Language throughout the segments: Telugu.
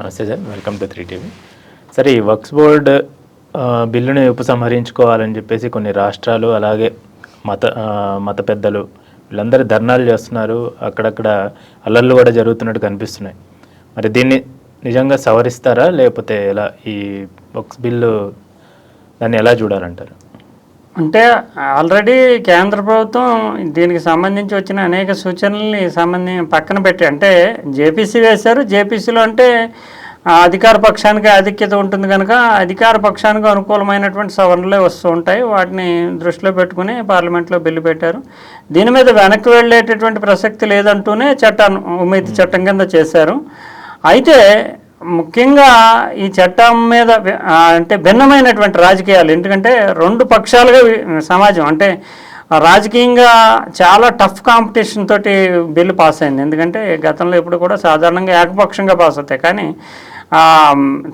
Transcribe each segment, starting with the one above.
నమస్తే sir welcome to three TV. సరే ఈ వక్స్ బోర్డ్ బిల్లుని ఉపసంహరించుకోవాలని చెప్పేసి కొన్ని రాష్ట్రాలు అలాగే మత మత పెద్దలు వీళ్ళందరూ ధర్నాలు చేస్తున్నారు. అక్కడక్కడ అల్లర్లు కూడా జరుగుతున్నట్టు కనిపిస్తున్నాయి. మరి దీన్ని నిజంగా సవరిస్తారా? లేకపోతే ఎలా? ఈ వక్స్ బిల్లు దాన్ని ఎలా చూడాలంటారు? అంటే ఆల్రెడీ కేంద్ర ప్రభుత్వం దీనికి సంబంధించి వచ్చిన అనేక సూచనల్ని సంబంధించి పక్కన పెట్టి అంటే జేపీసీ వేశారు. జేపీసీలో అంటే అధికార పక్షానికి ఆధిక్యత ఉంటుంది కనుక అధికార పక్షానికి అనుకూలమైనటువంటి సవరణలే వస్తూ ఉంటాయి. వాటిని దృష్టిలో పెట్టుకుని పార్లమెంట్లో బిల్లు పెట్టారు. దీని మీద వెనక్కి వెళ్ళేటటువంటి ప్రసక్తి లేదంటూనే చట్టాన్ని ఉమ్మేతి చట్టం కింద చేశారు. అయితే ముఖ్యంగా ఈ చట్టం మీద అంటే భిన్నమైనటువంటి రాజకీయాలు. ఎందుకంటే రెండు పక్షాలుగా సమాజం అంటే రాజకీయంగా చాలా టఫ్ కాంపిటీషన్ తోటి బిల్లు పాస్ అయింది. ఎందుకంటే గతంలో ఎప్పుడు కూడా సాధారణంగా ఏకపక్షంగా పాస్ అవుతాయి. కానీ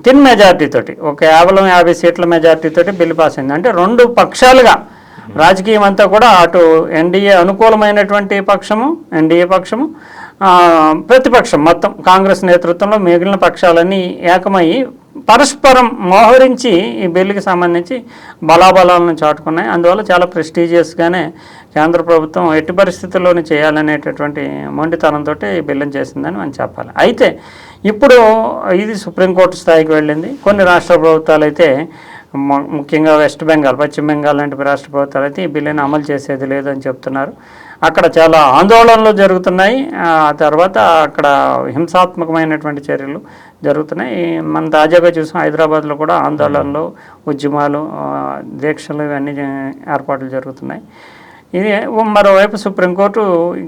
తిన్ మెజారిటీ తోటి ఒక కేవలం యాభై సీట్ల మెజారిటీ తోటి బిల్లు పాస్ అయింది. అంటే రెండు పక్షాలుగా రాజకీయం అంతా కూడా అటు ఎన్డీఏ అనుకూలమైనటువంటి పక్షము ఎన్డీఏ పక్షము ప్రతిపక్షం మొత్తం కాంగ్రెస్ నేతృత్వంలో మిగిలిన పక్షాలన్నీ ఏకమయ్యి పరస్పరం మోహరించి ఈ బిల్లుకి సంబంధించి బలాబలాలను చాటుకున్నాయి. అందువల్ల చాలా ప్రెస్టీజియస్గానే కేంద్ర ప్రభుత్వం ఎట్టి పరిస్థితుల్లోనే చేయాలనేటటువంటి మొండితనంతో ఈ బిల్లును చేసిందని మనం చెప్పాలి. అయితే ఇప్పుడు ఇది సుప్రీంకోర్టు స్థాయికి వెళ్ళింది. కొన్ని రాష్ట్ర ప్రభుత్వాలు అయితే ముఖ్యంగా వెస్ట్ బెంగాల్ పశ్చిమ బెంగాల్ లాంటి రాష్ట్ర ప్రభుత్వాలు అయితే ఈ బిల్లును అమలు చేసేది లేదని చెప్తున్నారు. అక్కడ చాలా ఆందోళనలు జరుగుతున్నాయి. ఆ తర్వాత అక్కడ హింసాత్మకమైనటువంటి చర్యలు జరుగుతున్నాయి. మనం తాజాగా చూసాం హైదరాబాద్లో కూడా ఆందోళనలు ఉద్యమాలు దీక్షలు ఇవన్నీ ఏర్పాట్లు జరుగుతున్నాయి. ఇది మరోవైపు సుప్రీంకోర్టు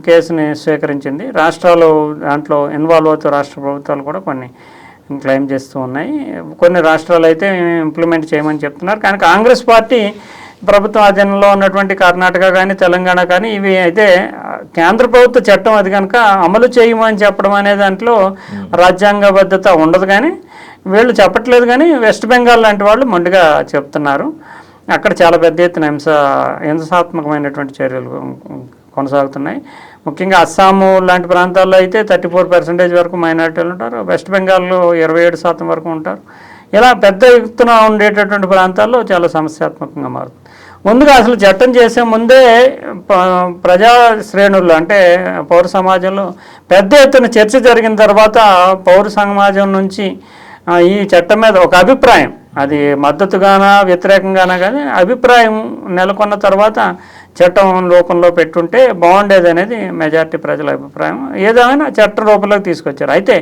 కేసుని స్వీకరించింది. రాష్ట్రాలు దాంట్లో ఇన్వాల్వ్ అవుతూ రాష్ట్ర ప్రభుత్వాలు కూడా కొన్ని క్లెయిమ్ చేస్తూ ఉన్నాయి. కొన్ని రాష్ట్రాలు అయితే ఇంప్లిమెంట్ చేయమని చెప్తున్నారు. కానీ కాంగ్రెస్ పార్టీ ప్రభుత్వం అధీనంలో ఉన్నటువంటి కర్ణాటక కానీ తెలంగాణ కానీ ఇవి అయితే కేంద్ర ప్రభుత్వ చట్టం అది కనుక అమలు చేయమని చెప్పడం అనే దాంట్లో రాజ్యాంగబద్ధత ఉండదు కానీ వీళ్ళు చెప్పట్లేదు కానీ వెస్ట్ బెంగాల్ లాంటి వాళ్ళు మొండిగా చెప్తున్నారు. అక్కడ చాలా పెద్ద ఎత్తున హింస హింసాత్మకమైనటువంటి చర్యలు కొనసాగుతున్నాయి. ముఖ్యంగా అస్సాము లాంటి ప్రాంతాల్లో అయితే థర్టీ ఫోర్ పర్సెంటేజ్ వరకు మైనారిటీలు ఉంటారు. వెస్ట్ బెంగాల్లో ఇరవై ఏడు శాతం వరకు ఉంటారు. ఇలా పెద్ద ఎత్తున ఉండేటటువంటి ప్రాంతాల్లో చాలా సమస్యాత్మకంగా మారుతుంది. ముందుగా అసలు చట్టం చేసే ముందే ప్రజా శ్రేణుల్లో అంటే పౌర సమాజంలో పెద్ద ఎత్తున చర్చ జరిగిన తర్వాత పౌర సమాజం నుంచి ఈ చట్టం మీద ఒక అభిప్రాయం అది మద్దతుగానా వ్యతిరేకంగానా కానీ అభిప్రాయం నెలకొన్న తర్వాత చట్టం రూపంలో పెట్టుంటే బాగుండేది అనేది మెజారిటీ ప్రజల అభిప్రాయం. ఏదేమైనా చట్ట రూపంలోకి తీసుకొచ్చారు. అయితే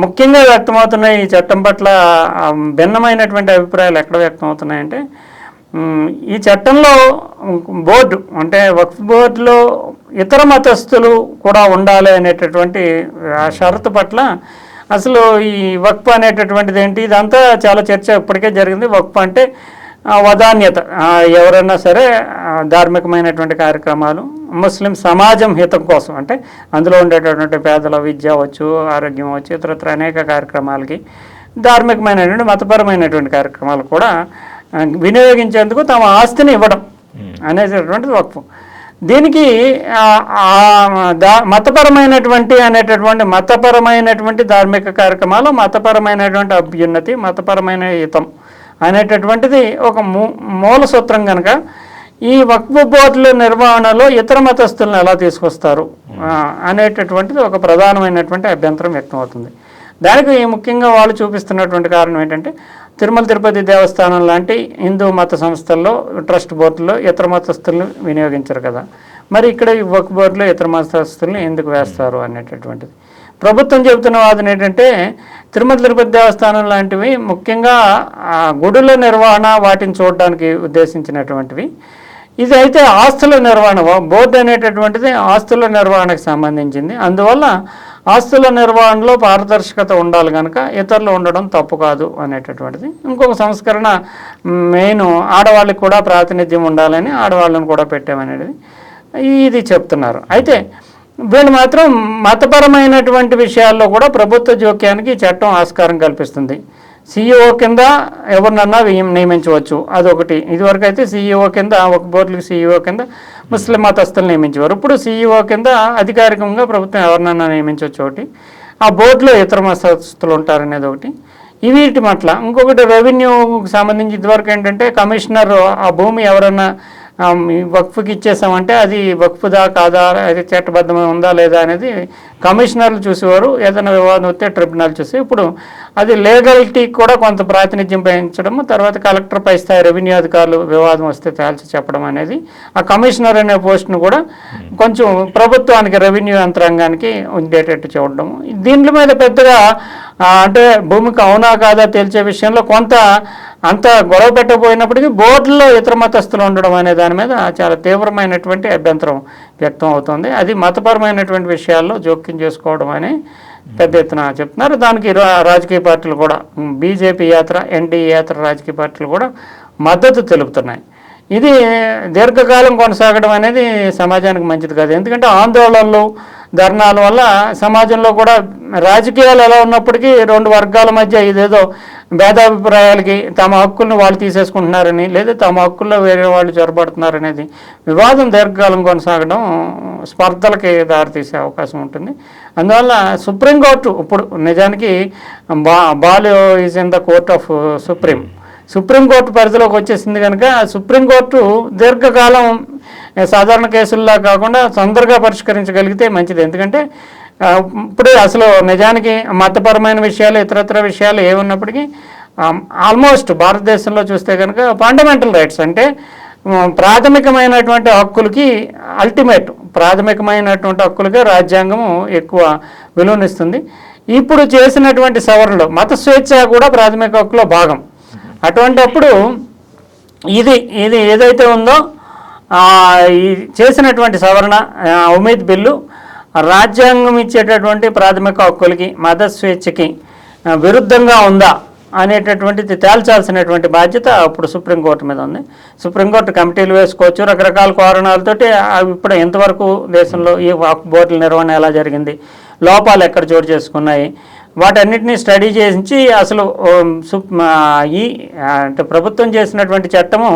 ముఖ్యంగా వ్యక్తమవుతున్న ఈ చట్టం పట్ల భిన్నమైనటువంటి అభిప్రాయాలు ఎక్కడ వ్యక్తమవుతున్నాయంటే ఈ చట్టంలో బోర్డు అంటే వక్ఫ్ బోర్డులో ఇతర మతస్థులు కూడా ఉండాలి అనేటటువంటి ఆ షరతు పట్ల అసలు ఈ వక్ఫ్ అనేటటువంటిది ఏంటి? ఇదంతా చాలా చర్చ ఇప్పటికే జరిగింది. వక్ఫ్ అంటే వదాన్యత ఆ, ఎవరైనా సరే ధార్మికమైనటువంటి కార్యక్రమాలు ముస్లిం సమాజం హితం కోసం అంటే అందులో ఉండేటటువంటి పేదల విద్య అవ్వచ్చు ఆరోగ్యం అవ్వచ్చు ఇతరత్ర అనేక కార్యక్రమాలకి ధార్మికమైనటువంటి మతపరమైనటువంటి కార్యక్రమాలు కూడా వినియోగించేందుకు తమ ఆస్తిని ఇవ్వడం అనేటటువంటిది వక్ఫ్. దీనికి మతపరమైనటువంటి అనేటటువంటి మతపరమైనటువంటి ధార్మిక కార్యక్రమాలు మతపరమైనటువంటి అభ్యున్నతి మతపరమైన హితం అనేటటువంటిది ఒక మూ మూల సూత్రం కనుక ఈ వక్ఫ్ బోర్డుల నిర్వహణలో ఇతర మతస్థులను ఎలా తీసుకొస్తారు? అనేటటువంటిది ఒక ప్రధానమైనటువంటి అభ్యంతరం వ్యక్తమవుతుంది. దానికి ముఖ్యంగా వాళ్ళు చూపిస్తున్నటువంటి కారణం ఏంటంటే తిరుమల తిరుపతి దేవస్థానం లాంటి హిందూ మత సంస్థల్లో ట్రస్ట్ బోర్డులో ఇతర మతస్థులను వినియోగించరు కదా. మరి ఇక్కడ ఈ వక్ బోర్డులో ఇతర మతస్థులను ఎందుకు వేస్తారు అనేటటువంటిది. ప్రభుత్వం చెబుతున్న వాదన ఏంటంటే తిరుమల తిరుపతి దేవస్థానం లాంటివి ముఖ్యంగా గుడుల నిర్వహణ వాటిని చూడడానికి ఉద్దేశించినటువంటివి. ఇది అయితే ఆస్తుల నిర్వహణ బోర్డు అనేటటువంటిది ఆస్తుల నిర్వహణకు సంబంధించింది. అందువల్ల ఆస్తుల నిర్వహణలో పారదర్శకత ఉండాలి కనుక ఇతరులు ఉండడం తప్పు కాదు అనేటటువంటిది. ఇంకొక సంస్కరణ మెయిన్ ఆడవాళ్ళకి కూడా ప్రాతినిధ్యం ఉండాలని ఆడవాళ్ళని కూడా పెట్టామనేది ఇది చెప్తున్నారు. అయితే వీళ్ళు మాత్రం మతపరమైనటువంటి విషయాల్లో కూడా ప్రభుత్వ జోక్యానికి చట్టం ఆస్కారం కల్పిస్తుంది. సీఈఓ కింద ఎవరినన్నా నియమించవచ్చు. అదొకటి. ఇదివరకు అయితే సీఈఓ కింద ఒక బోర్డులకు సీఈఓ కింద ముస్లిం మతస్థులు నియమించేవారు. ఇప్పుడు సీఈఓ కింద అధికారికంగా ప్రభుత్వం ఎవరినన్నా నియమించవచ్చు ఒకటి. ఆ బోర్డులో ఇతర మతస్థులు ఉంటారనేది ఒకటి. వీటి పట్ల ఇంకొకటి రెవెన్యూకి సంబంధించి ఇదివరకు ఏంటంటే కమిషనర్ ఆ భూమి ఎవరన్నా వక్ఫ్కి ఇచ్చేసామంటే అది వక్ఫ్దా కాదా అది చట్టబద్ధమైన ఉందా లేదా అనేది కమిషనర్లు చూసేవారు ఏదైనా వివాదం వస్తే ట్రిబ్యునల్ చూసి. ఇప్పుడు అది లీగలిటీ కూడా కొంత ప్రాతినిధ్యం వహించడం తర్వాత కలెక్టర్ పై స్థాయి రెవెన్యూ అధికారులు వివాదం వస్తే తేల్చి చెప్పడం అనేది ఆ కమిషనర్ అనే పోస్ట్ను కూడా కొంచెం ప్రభుత్వానికి రెవెన్యూ యంత్రాంగానికి ఉండేటట్టు చూడడం దీంట్లో మీద పెద్దగా అంటే భూమికి అవునా కాదా తేల్చే విషయంలో కొంత అంత గొడవ పెట్టకపోయినప్పటికీ బోర్డులో ఇతర మతస్థులు ఉండడం అనే దాని మీద చాలా తీవ్రమైనటువంటి అభ్యంతరం వ్యక్తం అవుతుంది. అది మతపరమైనటువంటి విషయాల్లో జోక్యం చేసుకోవడం అని పెద్ద ఎత్తున చెప్తున్నారు. దానికి రా- రాజకీయ పార్టీలు కూడా బీజేపీ యాత్ర ఎన్డీఏ యాత్ర రాజకీయ పార్టీలు కూడా మద్దతు తెలుపుతున్నాయి. ఇది దీర్ఘకాలం కొనసాగడం అనేది సమాజానికి మంచిది కాదు. ఎందుకంటే ఆందోళనలు ధర్నాల వల్ల సమాజంలో కూడా రాజకీయాలు ఎలా ఉన్నప్పటికీ రెండు వర్గాల మధ్య ఇదేదో భేదాభిప్రాయాలకి తమ హక్కులను వాళ్ళు తీసేసుకుంటున్నారని లేదా తమ హక్కుల్లో వేరే వాళ్ళు చొరబడుతున్నారనేది వివాదం దీర్ఘకాలం కొనసాగడం స్పర్ధలకి దారితీసే అవకాశం ఉంటుంది. అందువల్ల సుప్రీంకోర్టు ఇప్పుడు నిజానికి బా ball is in the court of supreme. Supreme court పరిధిలోకి వచ్చేసింది కనుక సుప్రీంకోర్టు దీర్ఘకాలం సాధారణ కేసుల్లా కాకుండా తొందరగా పరిష్కరించగలిగితే మంచిది. ఎందుకంటే ఇప్పుడు అసలు నిజానికి మతపరమైన విషయాలు ఇతరత్ర విషయాలు ఏమున్నప్పటికీ ఆల్మోస్ట్ భారతదేశంలో చూస్తే కనుక ఫండమెంటల్ రైట్స్ అంటే ప్రాథమికమైనటువంటి హక్కులకి అల్టిమేట్ ప్రాథమికమైనటువంటి హక్కులకి రాజ్యాంగము ఎక్కువ విలువనిస్తుంది. ఇప్పుడు చేసినటువంటి సవరణలు మత స్వేచ్ఛ కూడా ప్రాథమిక హక్కులో భాగం. అటువంటప్పుడు ఇది ఇది ఏదైతే ఉందో ఈ చేసినటువంటి సవరణ ఉమేద్ బిల్లు రాజ్యాంగం ఇచ్చేటటువంటి ప్రాథమిక హక్కులకి మత స్వేచ్ఛకి విరుద్ధంగా ఉందా అనేటటువంటిది తేల్చాల్సినటువంటి బాధ్యత అప్పుడు సుప్రీంకోర్టు మీద ఉంది. సుప్రీంకోర్టు కమిటీలు వేసుకోవచ్చు రకరకాల కారణాలతోటి అవి ఇప్పుడు ఎంతవరకు దేశంలో ఈ హక్కు బోర్డుల నిర్వహణ ఎలా జరిగింది లోపాలు ఎక్కడ చోటు చేసుకున్నాయి వాటన్నిటిని స్టడీ చేసి అసలు ఈ అంటే ప్రభుత్వం చేసినటువంటి చట్టము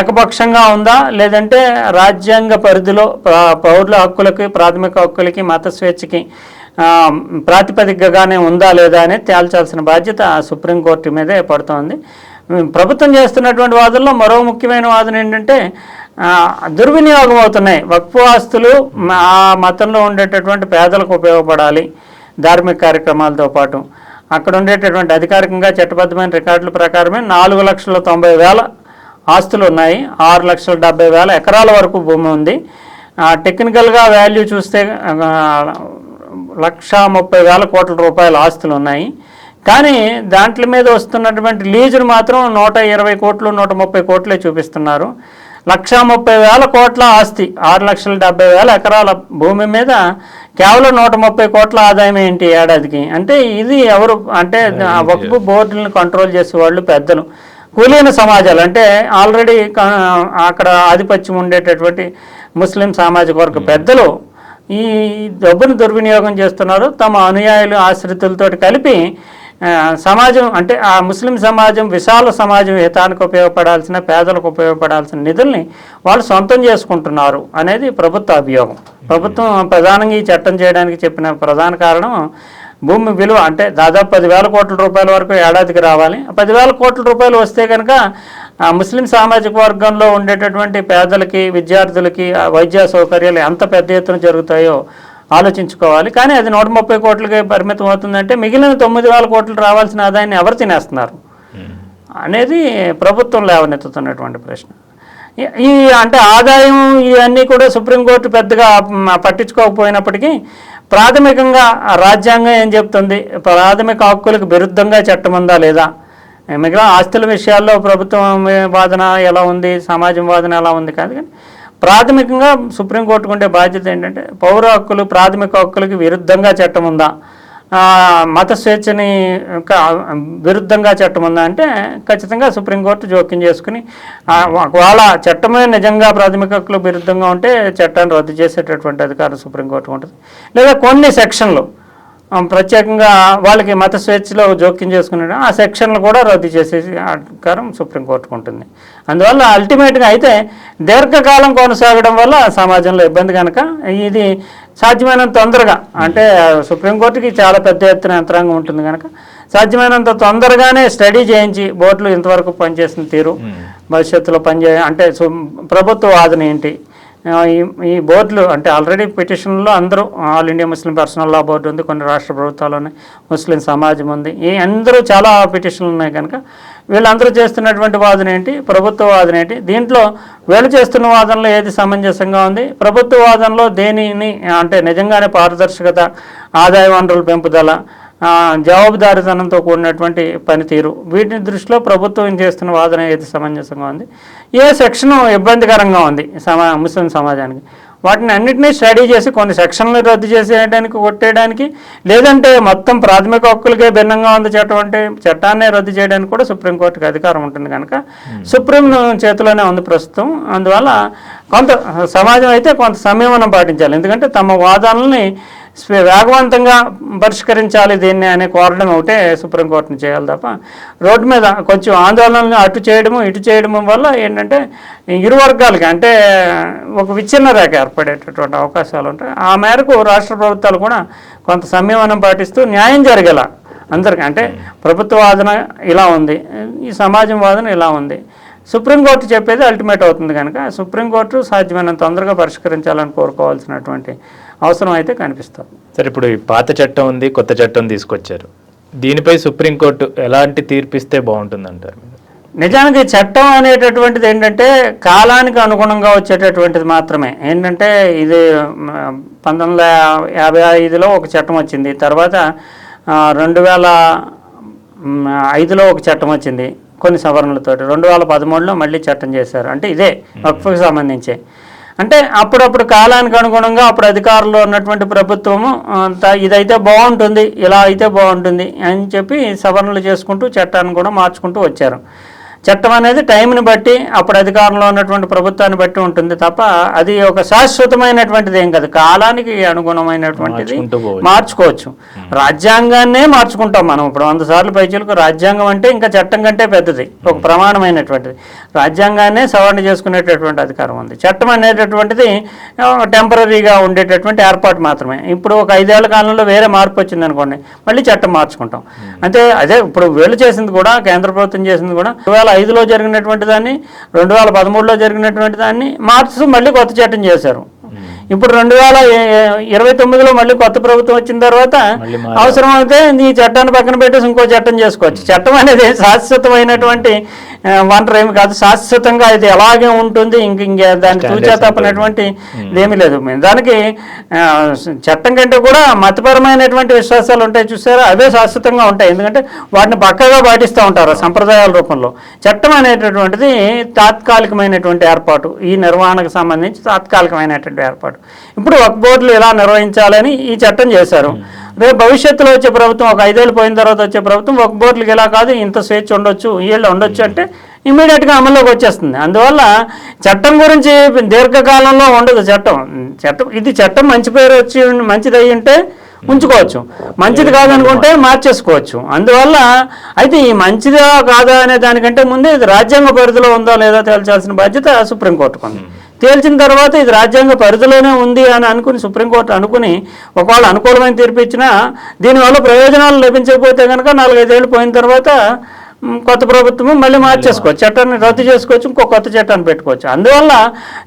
ఏకపక్షంగా ఉందా? లేదంటే రాజ్యాంగ పరిధిలో పౌరుల హక్కులకి ప్రాథమిక హక్కులకి మత స్వేచ్ఛకి ప్రాతిపదికగానే ఉందా లేదా అనేది తేల్చాల్సిన బాధ్యత సుప్రీంకోర్టు మీదే పడుతోంది. ప్రభుత్వం చేస్తున్నటువంటి వాదనలో మరో ముఖ్యమైన వాదన ఏంటంటే దుర్వినియోగం అవుతున్నాయి. వక్ఫ్ ఆస్తులు ఆ మతంలో ఉండేటటువంటి పేదలకు ఉపయోగపడాలి. ధార్మిక కార్యక్రమాలతో పాటు. అక్కడ ఉండేటటువంటి అధికారికంగా చట్టబద్ధమైన రికార్డుల ప్రకారమే నాలుగు లక్షల తొంభై వేల ఆస్తులు ఉన్నాయి. ఆరు లక్షల డెబ్బై వేల ఎకరాల వరకు భూమి ఉంది. టెక్నికల్గా వాల్యూ చూస్తే లక్ష ముప్పై వేల కోట్ల రూపాయల ఆస్తులు ఉన్నాయి. కానీ దాంట్ల మీద వస్తున్నటువంటి లీజులు మాత్రం నూట ఇరవై కోట్లు నూట ముప్పై కోట్లే చూపిస్తున్నారు. లక్ష ముప్పై వేల కోట్ల ఆస్తి ఆరు లక్షల డెబ్బై వేల ఎకరాల భూమి మీద కేవలం నూట ముప్పై కోట్ల ఆదాయం ఏంటి ఏడాదికి? అంటే ఇది ఎవరు అంటే వక్ఫ్ బోర్డులను కంట్రోల్ చేసే వాళ్ళు పెద్దలు. కులీన సమాజాలు అంటే ఆల్రెడీ అక్కడ ఆధిపత్యం ఉండేటటువంటి ముస్లిం సామాజిక వర్గ పెద్దలు ఈ డబ్బును దుర్వినియోగం చేస్తున్నారు. తమ అనుయాయులు ఆశ్రితులతో కలిపి సమాజం అంటే ఆ ముస్లిం సమాజం విశాల సమాజం హితానికి ఉపయోగపడాల్సిన పేదలకు ఉపయోగపడాల్సిన నిధుల్ని వాళ్ళు సొంతం చేసుకుంటున్నారు అనేది ప్రభుత్వ అభియోగం. ప్రభుత్వం ప్రధానంగా ఈ చట్టం చేయడానికి చెప్పిన ప్రధాన కారణం భూమి విలువ అంటే దాదాపు పదివేల కోట్ల రూపాయల వరకు ఏడాదికి రావాలి. పదివేల కోట్ల రూపాయలు వస్తే కనుక ఆ ముస్లిం సామాజిక వర్గంలో ఉండేటటువంటి పేదలకి విద్యార్థులకి వైద్య సౌకర్యాలు ఎంత పెద్ద ఎత్తున జరుగుతాయో ఆలోచించుకోవాలి. కానీ అది నూట ముప్పై కోట్లకి పరిమితం అవుతుందంటే మిగిలిన తొమ్మిది వేల కోట్లు రావాల్సిన ఆదాయాన్ని ఎవరు తినేస్తున్నారు? అనేది ప్రభుత్వం లేవనెత్తుతున్నటువంటి ప్రశ్న. ఈ- అంటే ఆదాయం ఇవన్నీ కూడా సుప్రీంకోర్టు పెద్దగా పట్టించుకోకపోయినప్పటికీ ప్రాథమికంగా రాజ్యాంగం ఏం చెప్తుంది? ప్రాథమిక హక్కులకు విరుద్ధంగా చట్టం ఉందా లేదా? మిగతా ఆస్తుల విషయాల్లో ప్రభుత్వం వాదన ఎలా ఉంది? సమాజం వాదన ఎలా ఉంది? కాదు కానీ ప్రాథమికంగా సుప్రీంకోర్టుకు ఉండే బాధ్యత ఏంటంటే పౌర హక్కులు ప్రాథమిక హక్కులకి విరుద్ధంగా చట్టం ఉందా? మత స్వేచ్ఛని విరుద్ధంగా చట్టం ఉందా అంటే ఖచ్చితంగా సుప్రీంకోర్టు జోక్యం చేసుకుని వాళ్ళ ఒకవేళ చట్టమే నిజంగా ప్రాథమిక హక్కులు విరుద్ధంగా ఉంటే చట్టాన్ని రద్దు చేసేటటువంటి అధికారం సుప్రీంకోర్టు ఉంటుంది. లేదా కొన్ని సెక్షన్లు ప్రత్యేకంగా వాళ్ళకి మత స్వేచ్ఛలో జోక్యం చేసుకునే ఆ సెక్షన్లు కూడా రద్దు చేసే అధికారం సుప్రీంకోర్టుకు ఉంటుంది. అందువల్ల అల్టిమేట్గా అయితే దీర్ఘకాలం కొనసాగడం వల్ల సమాజంలో ఇబ్బంది కనుక ఇది సాధ్యమైనంత తొందరగా అంటే సుప్రీంకోర్టుకి చాలా పెద్ద ఎత్తున యంత్రాంగం ఉంటుంది కనుక సాధ్యమైనంత తొందరగానే స్టడీ చేయించి బోర్డులు ఇంతవరకు పనిచేసిన తీరు భవిష్యత్తులో పనిచే అంటే ప్రభుత్వ వాదన ఏంటి? ఈ ఈ బోర్డులు అంటే ఆల్రెడీ పిటిషన్లో అందరూ All India Muslim personal law board ఉంది కొన్ని రాష్ట్ర ప్రభుత్వాలు ఉన్నాయి ముస్లిం సమాజం ఉంది. ఈ అందరూ చాలా పిటిషన్లు ఉన్నాయి కనుక వీళ్ళందరూ చేస్తున్నటువంటి వాదన ఏంటి? ప్రభుత్వ వాదన ఏంటి? దీంట్లో వీళ్ళు చేస్తున్న వాదనలో ఏది సమంజసంగా ఉంది? ప్రభుత్వ వాదనలో దేనిని అంటే నిజంగానే పారదర్శకత ఆదాయ వనరుల పెంపుదల జవాబుదారీతనంతో కూడినటువంటి పనితీరు. వీటిని దృష్టిలో ప్రభుత్వం చేస్తున్న వాదన ఏది? సమంజసంగా ఉంది. ఏ సెక్షన్ ఇబ్బందికరంగా ఉంది సమా ముస్లిం సమాజానికి? వాటిని అన్నింటినీ స్టడీ చేసి కొన్ని సెక్షన్లు రద్దు చేసేయడానికి కొట్టేయడానికి లేదంటే మొత్తం ప్రాథమిక హక్కులకే భిన్నంగా ఉంది చట్టం అంటే చట్టాన్ని రద్దు చేయడానికి కూడా సుప్రీంకోర్టుకి అధికారం ఉంటుంది కనుక సుప్రీం చేతిలోనే ఉంది ప్రస్తుతం. అందువల్ల కొంత సమాజం అయితే కొంత సంయమనం పాటించాలి. ఎందుకంటే తమ వాదనల్ని వేగవంతంగా పరిష్కరించాలి దీన్ని అనే కోరడం ఒకటే సుప్రీంకోర్టుని చేయాలి తప్ప. రోడ్డు మీద కొంచెం ఆందోళనలు అటు చేయడము ఇటు చేయడము వల్ల ఏంటంటే ఇరు వర్గాలకి అంటే ఒక విచ్ఛిన్న రేఖ ఏర్పడేటటువంటి అవకాశాలు ఉంటాయి. ఆ మేరకు రాష్ట్ర ప్రభుత్వాలు కూడా కొంత సంయమనం పాటిస్తూ న్యాయం జరిగేలా అందరికీ. అంటే ప్రభుత్వ వాదన ఇలా ఉంది ఈ సమాజం వాదన ఇలా ఉంది. సుప్రీంకోర్టు చెప్పేది అల్టిమేట్ అవుతుంది కనుక సుప్రీంకోర్టు సాధ్యమైనంత తొందరగా పరిష్కరించాలని కోరుకోవాల్సినటువంటి అవసరం అయితే కనిపిస్తుంది. సరే ఇప్పుడు ఈ పాత చట్టం ఉంది కొత్త చట్టం తీసుకొచ్చారు. దీనిపై సుప్రీంకోర్టు ఎలాంటి తీర్పిస్తే బాగుంటుంది అంటారు నిజానికి చట్టం అనేటటువంటిది ఏంటంటే కాలానికి అనుగుణంగా వచ్చేటటువంటిది మాత్రమే. ఏంటంటే ఇది పంతొమ్మిది వందల యాభై ఐదులో ఒక చట్టం వచ్చింది తర్వాత రెండు వేల ఐదులో ఒక చట్టం వచ్చింది. కొన్ని సవరణలతో రెండు వేల పదమూడులో మళ్ళీ చట్టం చేశారు. అంటే ఇదే వక్ఫ్కి సంబంధించి. అంటే అప్పుడప్పుడు కాలానికి అనుగుణంగా అప్పుడు అధికారంలో ఉన్నటువంటి ప్రభుత్వము అంత ఇదైతే బాగుంటుంది ఇలా అయితే బాగుంటుంది అని చెప్పి సవరణలు చేసుకుంటూ చట్టాన్ని కూడా మార్చుకుంటూ వచ్చారు. చట్టం అనేది టైంని బట్టి అప్పుడు అధికారంలో ఉన్నటువంటి ప్రభుత్వాన్ని బట్టి ఉంటుంది తప్ప అది ఒక శాశ్వతమైనటువంటిది ఏం కాదు. కాలానికి అనుగుణమైనటువంటిది. మార్చుకోవచ్చు. రాజ్యాంగాన్నే మార్చుకుంటాం మనం. ఇప్పుడు వంద సార్లు పైచీలకు రాజ్యాంగం అంటే ఇంకా చట్టం కంటే పెద్దది ఒక ప్రమాణమైనటువంటిది. రాజ్యాంగాన్నే సవరణ చేసుకునేటటువంటి అధికారం ఉంది. చట్టం అనేటటువంటిది టెంపరీగా ఉండేటటువంటి ఏర్పాటు మాత్రమే. ఇప్పుడు ఒక ఐదేళ్ళ కాలంలో వేరే మార్పు వచ్చింది అనుకోండి మళ్ళీ చట్టం మార్చుకుంటాం. అంటే అదే ఇప్పుడు వీళ్ళు చేసింది కూడా కేంద్ర ప్రభుత్వం చేసింది కూడా వేల ఐదులో జరిగినటువంటి దాన్ని రెండు వేల పదమూడులో జరిగినటువంటి దాన్ని మార్చుతూ మళ్ళీ కొత్త చట్టం చేశారు. ఇప్పుడు రెండు వేల ఇరవై తొమ్మిదిలో మళ్ళీ కొత్త ప్రభుత్వం వచ్చిన తర్వాత మళ్ళీ మారాలి. అవసరం అయితే ఈ చట్టాన్ని పక్కన పెట్టేసి ఇంకో చట్టం చేసుకోవచ్చు. చట్టం అనేది శాశ్వతమైనటువంటి ఆ, వనరు ఏమి కాదు శాశ్వతంగా ఇది ఎలాగే ఉంటుంది ఇంక ఇంక దాన్ని తూచా తప్పనటువంటి ఇదేమీ లేదు. దానికి ఆ, చట్టం కంటే కూడా మతపరమైనటువంటి విశ్వాసాలు ఉంటాయి చూసారా? అవే శాశ్వతంగా ఉంటాయి. ఎందుకంటే వాటిని పక్కగా పాటిస్తూ ఉంటారు సంప్రదాయాల రూపంలో. చట్టం అనేటటువంటిది తాత్కాలికమైనటువంటి ఏర్పాటు ఈ నిర్వహణకు సంబంధించి తాత్కాలికమైనటువంటి ఏర్పాటు. ఇప్పుడు ఒక బోర్డులు ఇలా నిర్వహించాలని ఈ చట్టం చేశారు. రేపు భవిష్యత్తులో వచ్చే ప్రభుత్వం ఒక ఐదేళ్ళు పోయిన తర్వాత వచ్చే ప్రభుత్వం ఒక బోర్డులకి ఇలా కాదు ఇంత స్వేచ్ఛ ఉండొచ్చు వీళ్ళు ఉండొచ్చు అంటే ఇమీడియట్గా అమల్లోకి వచ్చేస్తుంది. అందువల్ల చట్టం గురించి దీర్ఘకాలంలో ఉండదు చట్టం. చట్టం ఇది చట్టం మంచి పేరు వచ్చి మంచిది అయ్యి ఉంటే ఉంచుకోవచ్చు. మంచిది కాదనుకుంటే మార్చేసుకోవచ్చు. అందువల్ల అయితే ఈ మంచిదా కాదా అనే దానికంటే ముందే ఇది రాజ్యాంగ పరిధిలో ఉందో లేదో తేల్చాల్సిన బాధ్యత సుప్రీంకోర్టుకు ఉంది తేల్చిన తర్వాత ఇది రాజ్యాంగ పరిధిలోనే ఉంది అని అనుకుని సుప్రీంకోర్టు అనుకుని ఒకవేళ అనుకూలమైన తీర్పు ఇచ్చినా దీనివల్ల ప్రయోజనాలు లభించకపోతే కనుక నాలుగైదేళ్ళు పోయిన తర్వాత కొత్త ప్రభుత్వము మళ్ళీ మార్చేసుకోవచ్చు. చట్టాన్ని రద్దు చేసుకోవచ్చు ఇంకో కొత్త చట్టాన్ని పెట్టుకోవచ్చు. అందువల్ల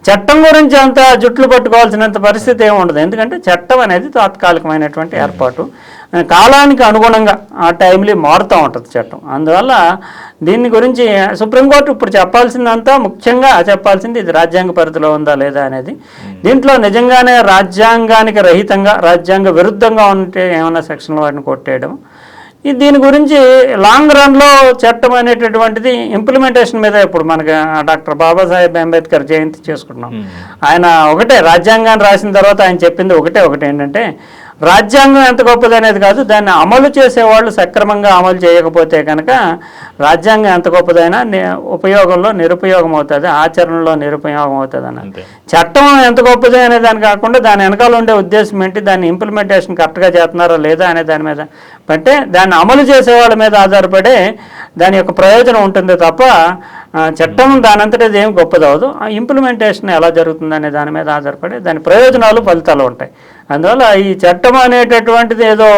చట్టం గురించి అంత జుట్లు పట్టుకోవాల్సినంత పరిస్థితి ఏమి ఉండదు. ఎందుకంటే చట్టం అనేది తాత్కాలికమైనటువంటి ఏర్పాటు. కాలానికి అనుగుణంగా ఆ టైంలీ మారుతూ ఉంటుంది చట్టం. అందువల్ల దీని గురించి సుప్రీంకోర్టు ఇప్పుడు చెప్పాల్సిందంతా ముఖ్యంగా చెప్పాల్సింది ఇది రాజ్యాంగ పరిధిలో ఉందా లేదా అనేది. దీంట్లో నిజంగానే రాజ్యాంగానికి రహితంగా రాజ్యాంగ విరుద్ధంగా ఉంటే ఏమైనా సెక్షన్లు వాటిని కొట్టేయడం. ఈ దీని గురించి లాంగ్ రన్లో చట్టం అనేటటువంటిది ఇంప్లిమెంటేషన్ మీద ఇప్పుడు మనకి డాక్టర్ బాబాసాహెబ్ అంబేద్కర్ జయంతి చేసుకుంటున్నాం. ఆయన ఒకటే రాజ్యాంగాన్ని రాసిన తర్వాత ఆయన చెప్పింది ఒకటే ఒకటి ఏంటంటే రాజ్యాంగం ఎంత గొప్పది అనేది కాదు దాన్ని అమలు చేసేవాళ్ళు సక్రమంగా అమలు చేయకపోతే కనుక రాజ్యాంగం ఎంత గొప్పదైనా ఉపయోగంలో నిరుపయోగం అవుతుంది ఆచరణలో నిరుపయోగం అవుతుంది అన్న చట్టం ఎంత గొప్పది అనే దాని కాకుండా దాని వెనకాల ఉండే ఉద్దేశం ఏంటి దాని ఇంప్లిమెంటేషన్ కరెక్ట్గా చేస్తున్నారా లేదా అనే దాని మీద. బట్టే దాన్ని అమలు చేసే వాళ్ళ మీద ఆధారపడే దాని యొక్క ప్రయోజనం ఉంటుంది తప్ప చట్టం దానంతట ఏం గొప్పది అవ్వదు. ఆ ఇంప్లిమెంటేషన్ ఎలా జరుగుతుంది అనే దాని మీద ఆధారపడి దాని ప్రయోజనాలు ఫలితాలు ఉంటాయి. అందువల్ల ఈ చట్టం అనేటటువంటిది ఏదో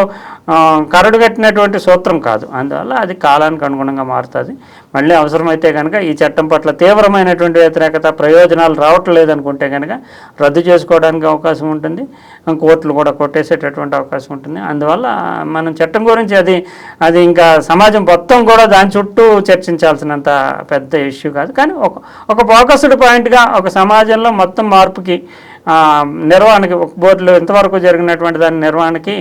కరడు కట్టినటువంటి సూత్రం కాదు. అందువల్ల అది కాలానికి అనుగుణంగా మారుతుంది. మళ్ళీ అవసరమైతే కనుక ఈ చట్టం పట్ల తీవ్రమైనటువంటి వ్యతిరేకత ప్రయోజనాలు రావటం లేదనుకుంటే కనుక రద్దు చేసుకోవడానికి అవకాశం ఉంటుంది. కోర్టులు కూడా కొట్టేసేటటువంటి అవకాశం ఉంటుంది. అందువల్ల మనం చట్టం గురించి అది అది ఇంకా సమాజం మొత్తం కూడా దాని చుట్టూ చర్చించాల్సినంత పెద్ద ఇష్యూ కాదు. కానీ ఒక ఒక ఫోకస్డ్ పాయింట్గా ఒక సమాజంలో మొత్తం మార్పుకి నిర్వహణకి ఒక బోర్డులో ఇంతవరకు జరిగినటువంటి దాని నిర్వహణకి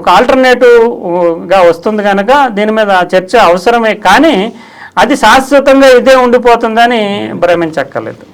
ఒక ఆల్టర్నేటివ్గా వస్తుంది కనుక దీని మీద చర్చ అవసరమే కానీ అది శాశ్వతంగా ఇదే ఉండిపోతుందని భ్రమించక్కర్లేదు.